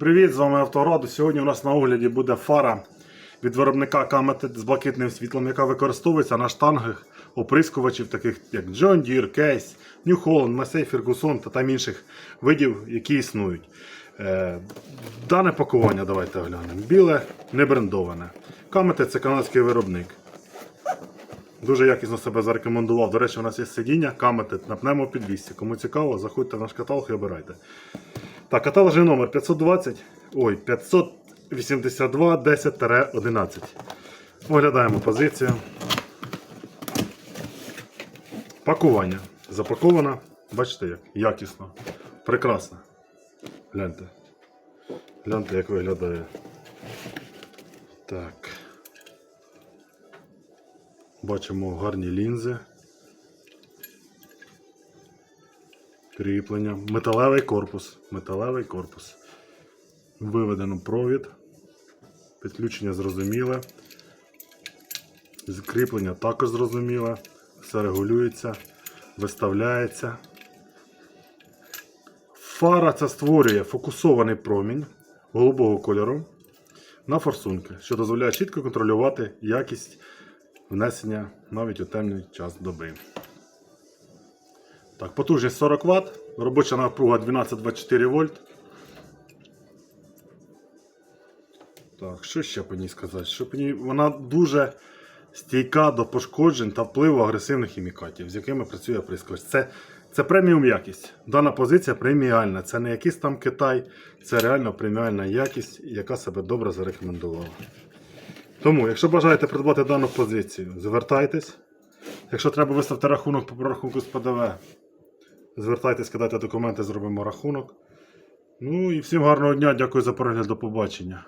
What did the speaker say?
Привіт, з вами Автораду. Сьогодні у нас на огляді буде фара від виробника Каметет з блакитним світлом, яка використовується на штангах оприскувачів, таких як John Deere, Case, New Holland, Massey, Ferguson та там інших видів, які існують. Е, Дане пакування давайте оглянемо. Біле, не брендоване. Каметет це канадський виробник. Дуже якісно себе зарекомендував. До речі, у нас є сидіння Каметет на пневмопідвісці. Кому цікаво, заходьте в наш каталог і обирайте. Так, каталожний номер 520, ой, 582 10-11. Оглядаємо позицію. Пакування. Запаковано. Бачите як? Якісно. Прекрасно. Гляньте. Гляньте, як виглядає. Так. Бачимо гарні лінзи. Кріплення. Металевий корпус. Металевий корпус. Виведено провід. Підключення зрозуміле. Кріплення також зрозуміле. Все регулюється, виставляється. Фара ця створює фокусований промінь голубого кольору на форсунки, що дозволяє чітко контролювати якість внесення навіть у темний час доби. Так, потужність 40 Вт, робоча напруга 12-24 вольт. Так, що ще по ній сказати? Що по ній? Вона дуже стійка до пошкоджень та впливу агресивних хімікатів, з якими працює оприскувач. Це, це преміум якість. Дана позиція преміальна. Це не якийсь там Китай, це реально преміальна якість, яка себе добре зарекомендувала. Тому, якщо бажаєте придбати дану позицію, звертайтесь. Якщо треба виставити рахунок по прорахунку з ПДВ, звертайтесь, кидайте документи, зробимо рахунок. Ну і всім гарного дня, дякую за перегляд, до побачення.